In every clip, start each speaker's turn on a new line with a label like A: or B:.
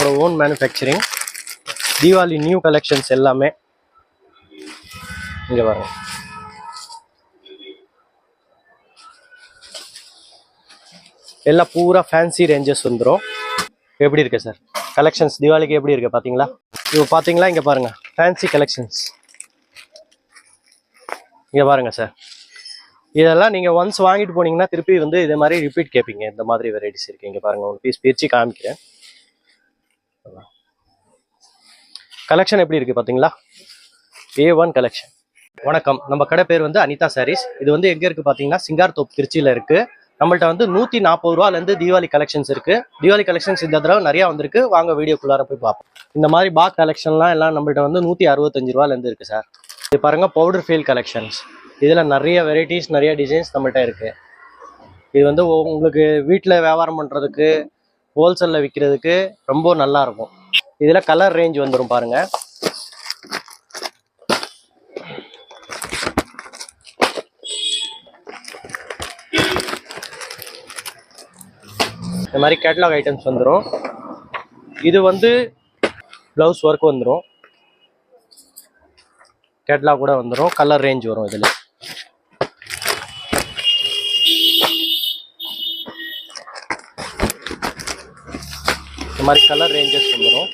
A: இவங்களோட own manufacturing Deepavali new collections எல்லாமே இங்கே வரும் எல்லாம் பூரா ஃபேன்சி ரேஞ்சஸ் வந்துடும் எப்படி இருக்கு சார் கலெக்ஷன்ஸ் தீபாவளிக்கு எப்படி இருக்கு பார்த்தீங்களா இப்போ பார்த்தீங்களா இங்கே பாருங்கள் ஃபேன்சி கலெக்ஷன்ஸ் இங்கே பாருங்கள் சார் இதெல்லாம் நீங்கள் ஒன்ஸ் வாங்கிட்டு போனீங்கன்னா திருப்பி வந்து இதே மாதிரி ரிப்பீட் கேட்பீங்க இந்த மாதிரி வெரைட்டிஸ் இருக்குது இங்கே பாருங்கள் ஒரு பீஸ் பிரித்து காமிக்கிறேன். கலெக்ஷன் எப்படி இருக்கு பார்த்தீங்களா ஏ ஒன் கலெக்ஷன் வணக்கம். நம்ம கடை பேர் வந்து அனிதா சாரீஸ் இது வந்து எங்க இருக்கு பாத்தீங்கன்னா சிங்கார்தோப் திருச்சியில இருக்கு. நம்மள்ட்ட வந்து நூத்தி நாற்பது ரூபால இருந்து தீபாவளி கலெக்ஷன்ஸ் இருக்கு. தீபாவளி கலெக்ஷன்ஸ் இந்த தடவை நிறைய வந்திருக்கு. வாங்க வீடியோக்குள்ளார போய் பார்ப்போம். இந்த மாதிரி பாக் கலெக்ஷன்லாம் எல்லாம் நம்மள்ட்ட வந்து நூத்தி அறுபத்தஞ்சு ரூபால இருந்து இருக்கு சார் இது பாருங்க பவுடர் ஃபீல் கலெக்ஷன்ஸ் இதுல நிறைய வெரைட்டிஸ் நிறைய டிசைன்ஸ் நம்மள்ட்ட இருக்கு. இது வந்து உங்களுக்கு வீட்டில் வியாபாரம் பண்றதுக்கு ஹோல்சேலில் விற்கிறதுக்கு ரொம்ப நல்லா இருக்கும். இதில் கலர் ரேஞ்ச் வந்துடும் பாருங்கள் இந்த மாதிரி கேட்லாக் ஐட்டம்ஸ் வந்துடும் இது வந்து ப்ளவுஸ் ஒர்க் வந்துடும் கேட்லாக் கூட வந்துடும் கலர் ரேஞ்ச் வரும் இதில். இந்த மாதிரி கலர் ரேஞ்சஸ் வந்துடும்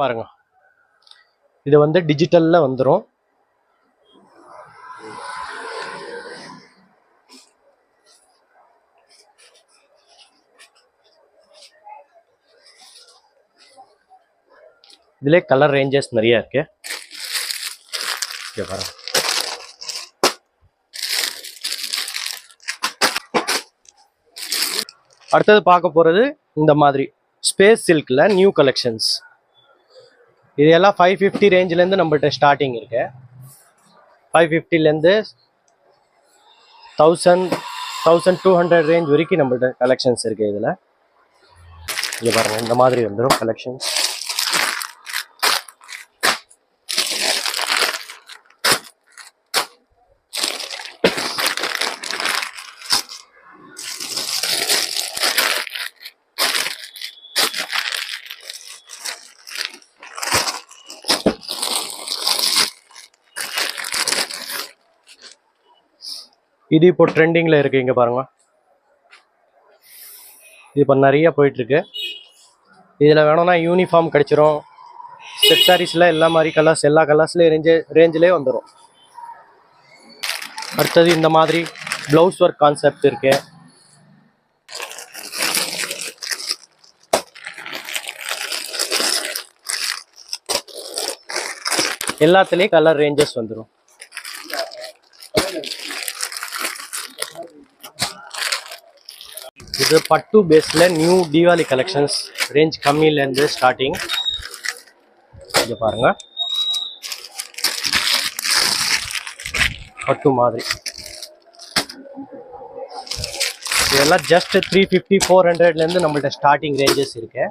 A: பாருங்க. இது வந்து டிஜிட்டல்ல வந்துடும் இதுல கலர் ரேஞ்சஸ் நிறைய இருக்கு. இங்க பாருங்க. அடுத்தது பார்க்க போகிறது இந்த மாதிரி ஸ்பேஸ் சில்கில் நியூ கலெக்ஷன்ஸ் இது எல்லாம் ஃபைவ் ஃபிஃப்டி ரேஞ்சிலேருந்து நம்மள்ட்ட ஸ்டார்டிங் இருக்கு. Five ஃபிஃப்டிலேருந்து thousand thousand two hundred range வரைக்கும் நம்மள்ட்ட கலெக்ஷன்ஸ் இருக்குது இதில். இங்கே பாருங்கள் இந்த மாதிரி வந்துடும் கலெக்ஷன்ஸ் இது இப்போ ட்ரெண்டிங்கில் இருக்குது இங்கே பாருங்கள் இது இப்போ நிறைய போயிட்டுருக்கு. இதில் வேணும்னா யூனிஃபார்ம் கிடச்சிரும். செட் சாரீஸில் எல்லா மாதிரி கலர்ஸ் எல்லா கலர்ஸ்லேயும் ரேஞ்சு ரேஞ்சிலே வந்துடும் அடுத்தது இந்த மாதிரி ப்ளவுஸ் ஒர்க் கான்செப்ட் இருக்கு. எல்லாத்துலேயும் கலர் ரேஞ்சஸ் வந்துடும் இது பட்டு பேஸில் நியூ தீபாவளி கலெக்ஷன்ஸ் ரேஞ்ச் கம்மியிலேருந்து ஸ்டார்டிங் இங்கே பாருங்கள் பட்டு மாதிரி. இதெல்லாம் ஜஸ்ட் த்ரீ ஃபிஃப்டி ஃபோர் ஹண்ட்ரட்லேருந்து நம்மள்ட்ட ஸ்டார்டிங் ரேஞ்சஸ் இருக்கு.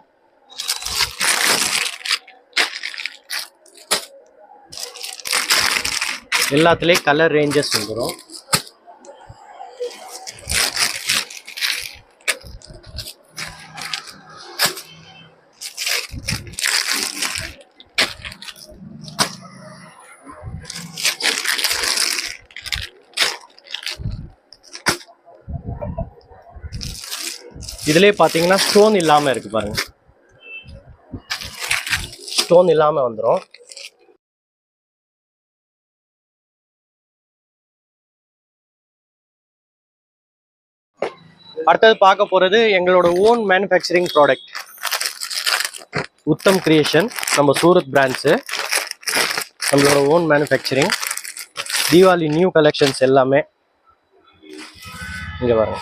A: எல்லாத்துலேயும் கலர் ரேஞ்சஸ் வந்துடும் இதுலேயே பார்த்தீங்கன்னா ஸ்டோன் இல்லாமல் இருக்கு பாருங்க. ஸ்டோன் இல்லாமல் வந்துடும் அடுத்தது பார்க்க போகிறது எங்களோட own manufacturing product Uttam creation நம்ம சூரத் பிராண்ட்ஸு நம்மளோட own manufacturing Deepavali new collections எல்லாமே இங்கே பாருங்க.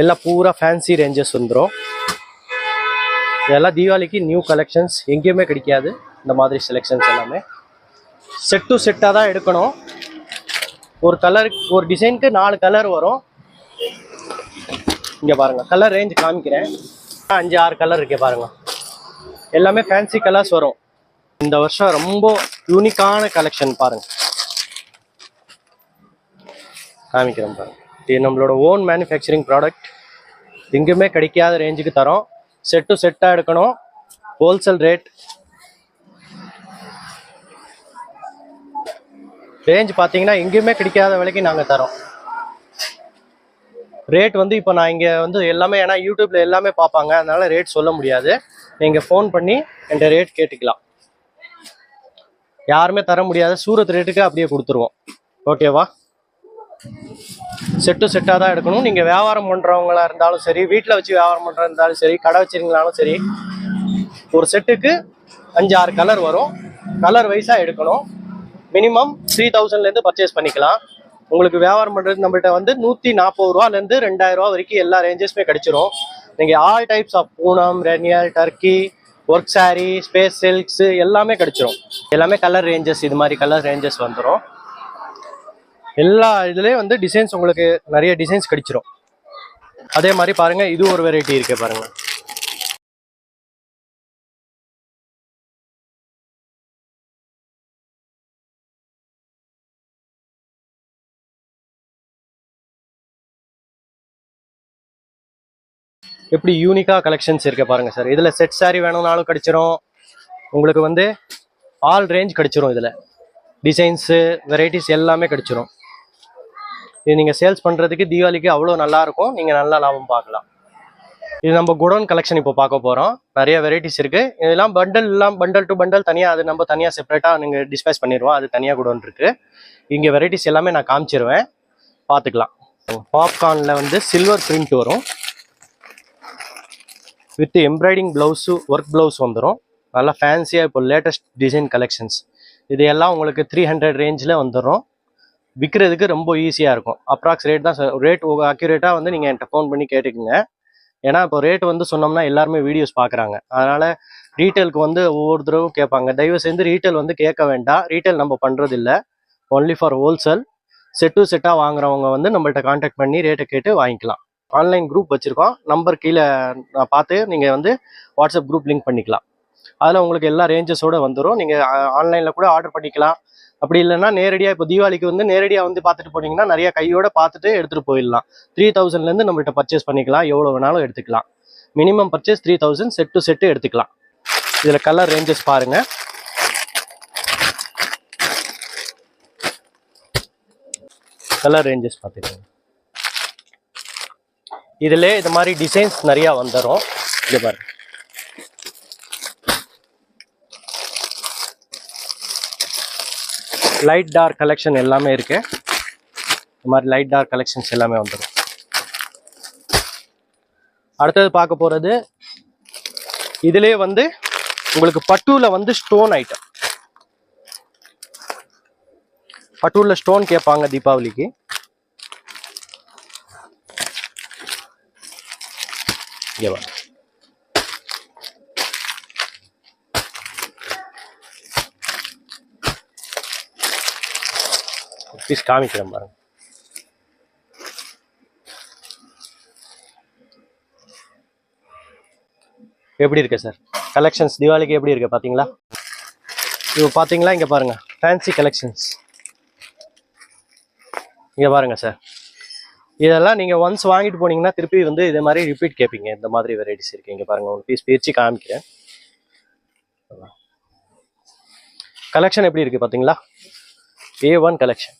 A: எல்லாம் பூரா ஃபேன்சி ரேஞ்சஸ் வந்துடும் இதெல்லாம் தீபாவளிக்கு நியூ கலெக்ஷன்ஸ் எங்கேயுமே கிடைக்காது. இந்த மாதிரி செலெக்ஷன்ஸ் எல்லாமே. செட் டு செட்டாக தான் எடுக்கணும். ஒரு கலர் ஒரு டிசைனுக்கு நாலு கலர் வரும். இங்கே பாருங்கள் கலர் ரேஞ்ச் காமிக்கிறேன். அஞ்சு ஆறு கலர் இருக்கே பாருங்கள் எல்லாமே ஃபேன்சி கலர்ஸ் வரும். இந்த வருஷம் ரொம்ப யூனிக்கான கலெக்ஷன் பாருங்கள் காமிக்கிறேன் பாருங்கள் இது நம்மளோட ஓன் மேனுஃபேக்சரிங் ப்ராடக்ட் எங்கேயுமே கிடைக்காத ரேஞ்சுக்கு தரோம். செட்டு செட்டாக எடுக்கணும். ஹோல்சேல் ரேட் ரேஞ்ச் பார்த்தீங்கன்னா எங்கேயுமே கிடைக்காத விலைக்கு நாங்கள் தரோம். ரேட் வந்து இப்போ நான் இங்கே வந்து எல்லாமே ஏன்னா யூடியூப்ல எல்லாமே பார்ப்பாங்க அதனால ரேட் சொல்ல முடியாது. நீங்கள் ஃபோன் பண்ணி என்கிட்ட ரேட் கேட்டுக்கலாம். யாருமே தர முடியாத சூரத் ரேட்டுக்கு அப்படியே கொடுத்துருவோம். ஓகேவா செட்டு செட்டாக தான் எடுக்கணும். நீங்கள் வியாபாரம் பண்ணுறவங்களா இருந்தாலும் சரி வீட்டில் வச்சு வியாபாரம் பண்ணுறதா இருந்தாலும் சரி கடை வச்சிருந்தாலும் சரி ஒரு செட்டுக்கு அஞ்சு ஆறு கலர் வரும் கலர் வைஸாக எடுக்கணும். மினிமம் த்ரீ தௌசண்ட்லேருந்து பர்ச்சேஸ் பண்ணிக்கலாம். உங்களுக்கு வியாபாரம் பண்ணுறது நம்மள்கிட்ட வந்து நூற்றி நாற்பது ரூபாலேருந்து ரெண்டாயிரம் ரூபா வரைக்கும் எல்லா ரேஞ்சஸுமே கிடைச்சிரும். நீங்கள் ஆல் டைப்ஸ் ஆஃப் பூனம் ரெனியல் Turkey work sari space silks எல்லாமே கிடச்சிரும். எல்லாமே கலர் ரேஞ்சஸ் இது மாதிரி கலர் ரேஞ்சஸ் வந்துடும் எல்லா இதுலேயும் வந்து டிசைன்ஸ் உங்களுக்கு நிறைய டிசைன்ஸ் கிடைச்சிரும். அதே மாதிரி பாருங்க இது ஒரு வெரைட்டி இருக்கு பாருங்க. எப்படி யூனிக்கா கலெக்ஷன்ஸ் இருக்கு பாருங்க சார் இதில் செட் சாரீ வேணும்னாலும் கிடைச்சிரும். உங்களுக்கு வந்து ஆல் ரேஞ்ச் கிடச்சிரும் இதில். டிசைன்ஸு வெரைட்டிஸ் எல்லாமே கிடச்சிரும். இது நீங்கள் சேல்ஸ் பண்ணுறதுக்கு தீபாவளிக்கு அவ்வளோ நல்லாயிருக்கும் நீங்கள் நல்லா லாபம் பார்க்கலாம். இது நம்ம குடோன் கலெக்ஷன் இப்போ பார்க்க போகிறோம் நிறைய வெரைட்டிஸ் இருக்குது இதெல்லாம் பண்டல் எல்லாம் பண்டல் டு பண்டல் தனியாக அது நம்ம தனியாக செப்பரேட்டாக நீங்கள் டிஸ்பேஸ் பண்ணிடுவோம். அது தனியாக குடோன் இருக்குது இங்கே வெரைட்டிஸ் எல்லாமே நான் காமிச்சிருவேன். பார்த்துக்கலாம். பாப்கார்னில் வந்து சில்வர் பிரிண்ட் வரும். With embroidery blouse work blouse வந்துடும் நல்லா ஃபேன்சியாக இப்போ லேட்டஸ்ட் டிசைன் கலெக்ஷன்ஸ் இது எல்லாம் உங்களுக்கு த்ரீ ஹண்ட்ரட் ரேஞ்சில் வந்துடும் விற்கிறதுக்கு ரொம்ப ஈஸியாக இருக்கும். அப்ராக்ஸ் ரேட் தான் ரேட் அக்யூரேட்டாக வந்து நீங்கள் என்கிட்ட ஃபோன் பண்ணி கேட்டுக்குங்க. ஏன்னா இப்போ ரேட் வந்து சொன்னோம்னா எல்லாருமே வீடியோஸ் பார்க்குறாங்க அதனால் ரீட்டைலுக்கு வந்து ஒவ்வொரு கேட்பாங்க. தயவு செஞ்சு ரீட்டைல் வந்து கேட்க வேண்டாம். ரீட்டைல் நம்ம பண்ணுறது இல்லை only for wholesale set to செட்டாக வாங்குறவங்க வந்து நம்மள்கிட்ட காண்டாக்ட் பண்ணி ரேட்டை கேட்டு வாங்கிக்கலாம். ஆன்லைன் குரூப் வச்சுருக்கோம். நம்பர் கீழே நான் பார்த்து நீங்கள் வந்து வாட்ஸ்அப் குரூப் லிங்க் பண்ணிக்கலாம். அதில் உங்களுக்கு எல்லா ரேஞ்சஸோட வந்துடும் நீங்கள் ஆன்லைனில் கூட ஆர்டர் பண்ணிக்கலாம். அப்படி இல்லைன்னா நேரடியாக இப்போ தீபாவளிக்கு வந்து நேரடியாக வந்து பார்த்துட்டு போனீங்கன்னா நிறைய கையோட பார்த்துட்டு எடுத்துகிட்டு போயிடலாம். த்ரீ தௌசண்ட்லேருந்து நம்மள்ட்ட பர்ச்சேஸ் பண்ணிக்கலாம். எவ்வளோ வேணாலும் எடுத்துக்கலாம். Minimum purchase three thousand set to set எடுத்துக்கலாம். இதில் கலர் ரேஞ்சஸ் பாருங்கள் கலர் ரேஞ்சஸ் பார்த்துக்கோங்க. இதில் இது மாதிரி டிசைன்ஸ் நிறையா வந்துடும் இது பாருங்கள் லைட் டார்க் கலெக்ஷன் எல்லாமே இருக்கு. இந்த மாதிரி லைட் டார்க் கலெக்ஷன்ஸ் எல்லாமே வந்துடும் அடுத்தது பார்க்க போறது இதுலயே வந்து உங்களுக்கு பட்டுல வந்து ஸ்டோன் ஐட்டம் பட்டுல ஸ்டோன் கேட்பாங்க தீபாவளிக்கு. இங்க ஒரு பீஸ் காமிக்கிறேன் பாருங்க. எப்படி இருக்கு சார் கலெக்ஷன்ஸ் தீபாவளிக்கு எப்படி இருக்கு பாத்தீங்களா? இப்போ பாத்தீங்களா? இங்க பாருங்க. ஃபேன்சி கலெக்ஷன்ஸ் இங்க பாருங்க சார் இதெல்லாம் நீங்க ஒன்ஸ் வாங்கிட்டு போனீங்கன்னா திருப்பி வந்து இதே மாதிரி ரிப்பீட் கேட்பீங்க இந்த மாதிரி வெரைட்டிஸ் இருக்கு. இங்க பாருங்க ஒரு பீஸ் பிரிச்சு காமிக்கிறேன். கலெக்ஷன் எப்படி இருக்கு பாத்தீங்களா? ஏ ஒன் கலெக்ஷன்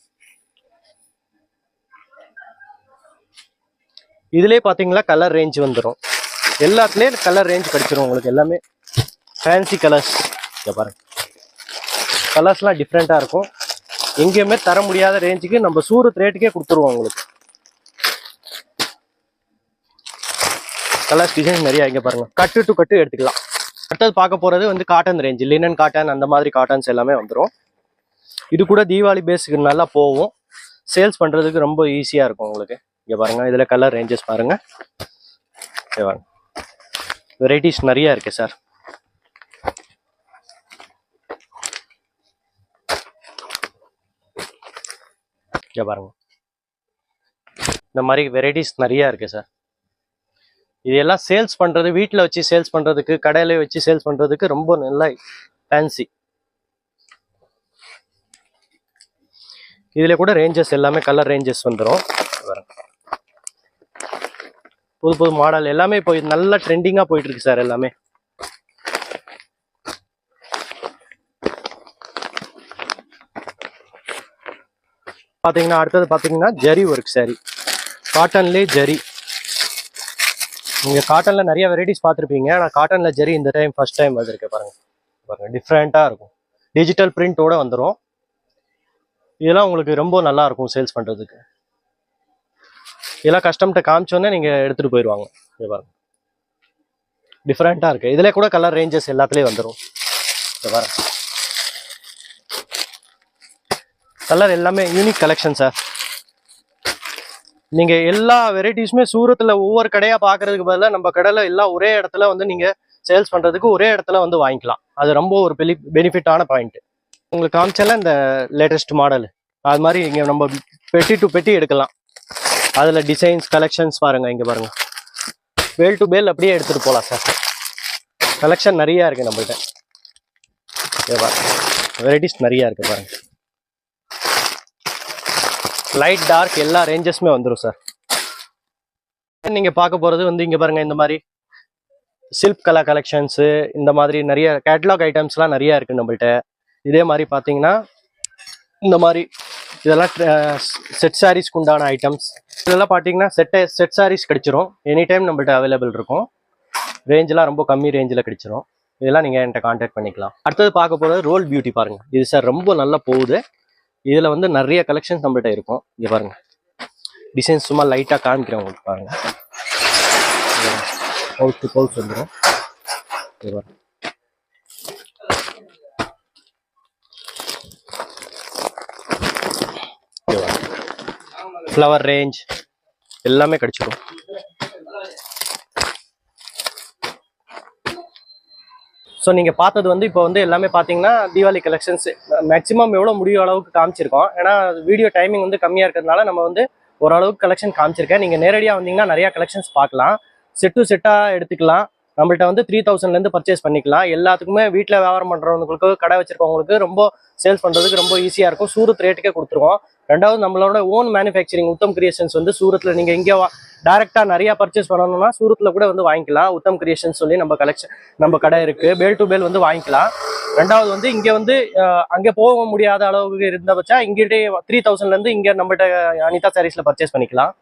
A: இதுலேயே பார்த்தீங்கன்னா கலர் ரேஞ்ச் வந்துடும் எல்லாத்துலேயும் கலர் ரேஞ்ச் கிடைச்சிரும் உங்களுக்கு எல்லாமே. ஃபேன்சி கலர்ஸ் இங்கே பாருங்க. கலர்ஸ்லாம் டிஃப்ரெண்ட்டாக இருக்கும். எங்கேயுமே தர முடியாத ரேஞ்சுக்கு நம்ம சூரத் ரேட்டுக்கே கொடுத்துருவோம் உங்களுக்கு. கலர்ஸ் டிசைன் நிறையா இங்கே பாருங்க. கட்டு டு கட்டு எடுத்துக்கலாம். அடுத்தது பார்க்க போகிறது வந்து காட்டன் ரேஞ்ச் லினன் காட்டன் அந்த மாதிரி காட்டன்ஸ் எல்லாமே வந்துடும் இது கூட தீபாவளி பேஸுக்கு நல்லா போகும். சேல்ஸ் பண்ணுறதுக்கு ரொம்ப ஈஸியாக இருக்கும் உங்களுக்கு. இங்கே பாருங்கள் இதில் கலர் ரேஞ்சஸ் பாருங்கள் ஓகே பாருங்க வெரைட்டிஸ் நிறையா இருக்குது சார் இங்கே பாருங்கள் இந்த மாதிரி வெரைட்டிஸ் நிறையா இருக்குது சார் இது எல்லாம் சேல்ஸ் பண்ணுறது வீட்டில் வச்சு சேல்ஸ் பண்ணுறதுக்கு கடையில் வச்சு சேல்ஸ் பண்ணுறதுக்கு ரொம்ப நல்ல ஃபேன்சி இதில் கூட ரேஞ்சஸ் எல்லாமே கலர் ரேஞ்சஸ் வந்துடும் புது புது மாடல் எல்லாமே இப்போ நல்லா ட்ரெண்டிங்காக போயிட்டு இருக்கு சார் எல்லாமே. பார்த்தீங்கன்னா அடுத்தது பார்த்தீங்கன்னா ஜரி ஒர்க் சாரி காட்டன்லேயே ஜரி. நீங்கள் காட்டனில் நிறைய வெரைட்டிஸ் பார்த்துருப்பீங்க. ஆனால் காட்டனில் ஜரி இந்த டைம் ஃபர்ஸ்ட் டைம் வந்திருக்கு பாருங்க. பாருங்க டிஃப்ரெண்ட்டாக இருக்கும். டிஜிட்டல் பிரிண்டோட வந்துடும் இதெல்லாம் உங்களுக்கு ரொம்ப நல்லாயிருக்கும் சேல்ஸ் பண்ணுறதுக்கு இதெல்லாம் கஸ்டம்கிட்ட காமிச்சோன்னே நீங்கள் எடுத்துகிட்டு போயிடுவாங்க. இது பாருங்க. டிஃப்ரெண்ட்டாக இருக்குது இதுல கூட கலர் ரேஞ்சஸ் எல்லாத்துலேயும் வந்துடும் இது பாருங்க. கலர் எல்லாமே யூனிக் கலெக்ஷன் சார் நீங்கள் எல்லா வெரைட்டிஸுமே சூரத்தில் ஒவ்வொரு கடையாக பார்க்குறதுக்கு பதிலாக நம்ம கடையில் எல்லாம் ஒரே இடத்துல வந்து நீங்கள் சேல்ஸ் பண்ணுறதுக்கு ஒரே இடத்துல வந்து வாங்கிக்கலாம். அது ரொம்ப ஒரு பெலி பெனிஃபிட்டான பாயிண்ட்டு உங்களுக்கு காமிச்சால இந்த லேட்டஸ்ட் மாடல் அது மாதிரி இங்கே நம்ம பெட்டி டு பெட்டி எடுக்கலாம். அதில் டிசைன்ஸ் கலெக்ஷன்ஸ் பாருங்கள் இங்கே பாருங்கள் பேல் டு பேல் அப்படியே எடுத்துகிட்டு போகலாம் சார் கலெக்ஷன் நிறையா இருக்குது நம்மள்கிட்ட ஓகேவா வெரைட்டிஸ் நிறையா இருக்குது பாருங்கள் லைட் டார்க் எல்லா ரேஞ்சஸுமே வந்துடும் சார் நீங்கள் பார்க்க போகிறது வந்து இங்கே பாருங்கள் இந்த மாதிரி சில்க் கலர் கலெக்ஷன்ஸு இந்த மாதிரி நிறைய கேட்லாக் ஐட்டம்ஸ்லாம் நிறையா இருக்குது நம்மள்கிட்ட இதே மாதிரி பார்த்தீங்கன்னா இந்த மாதிரி இதெல்லாம் செட் சாரீஸ்க்கு உண்டான ஐட்டம்ஸ் இதெல்லாம் பார்த்தீங்கன்னா செட் செட் சாரீஸ் கிடச்சிரும். எனி டைம் நம்மள்ட்ட அவைலபிள் இருக்கும். ரேஞ்செலாம் ரொம்ப கம்மி ரேஞ்சில் கிடச்சிரும். இதெல்லாம் நீங்கள் என்கிட்ட காண்டாக்ட் பண்ணிக்கலாம். அடுத்தது பார்க்க போகிறது ரோல் பியூட்டி பாருங்கள் இது சார் ரொம்ப நல்லா போகுது. இதில் வந்து நிறைய கலெக்ஷன்ஸ் நம்மள்ட்ட இருக்கும். இது பாருங்கள் டிசைன்ஸ் சும்மா லைட்டாக காமிக்கிறேன் உங்களுக்கு பாருங்கள் பவுச் டு பவுச் வந்துடும் இது பாருங்கள் ஃப்ளவர் ரேஞ்ச் எல்லாமே கிடைச்சிடும் ஸோ நீங்கள் பார்த்தது வந்து இப்போ வந்து எல்லாமே பார்த்தீங்கன்னா தீபாவளி கலெக்ஷன்ஸ் மேக்ஸிமம் எவ்வளோ முடியும் அளவுக்கு காமிச்சிருக்கோம். ஏன்னா வீடியோ டைமிங் வந்து கம்மியாக இருக்கிறதுனால நம்ம வந்து ஓரளவுக்கு கலெக்ஷன் காமிச்சிருக்கேன். நீங்கள் நேரடியாக வந்தீங்கன்னா நிறையா கலெக்ஷன்ஸ் பார்க்கலாம். செட் டு செட்டாக எடுத்துக்கலாம். நம்மள்ட்ட வந்து த்ரீ தௌசண்ட்லேருந்து பர்ச்சேஸ் பண்ணிக்கலாம். எல்லாத்துக்குமே வீட்டில் வியாபாரம் பண்ணுறவங்களுக்கு கடை வச்சிருக்கவங்களுக்கு ரொம்ப சேல்ஸ் பண்ணுறதுக்கு ரொம்ப ஈஸியாக இருக்கும். சூரத் ரேட்டுக்கே கொடுத்துருவோம். ரெண்டாவது நம்மளோட ஓன் மேனுஃபேக்சரிங் உத்தம் கிரியேஷன்ஸ் வந்து சூரத்தில் நீங்கள் இங்கே டேரெக்டாக நிறையா பர்ச்சேஸ் பண்ணணும்னா சூரத்தில் கூட வந்து வாங்கிக்கலாம். உத்தம் கிரியேஷன் சொல்லி நம்ம கலெக்ஷன் நம்ம கடை இருக்குது பேல் டு பேல் வந்து வாங்கிக்கலாம். ரெண்டாவது வந்து இங்கே வந்து அங்கே போக முடியாத அளவுக்கு இருந்த பட்சா இங்கிட்டே த்ரீ தௌசண்ட்லேருந்து இங்கே நம்மகிட்ட அனிதா சாரீஸில் பர்ச்சேஸ் பண்ணிக்கலாம்.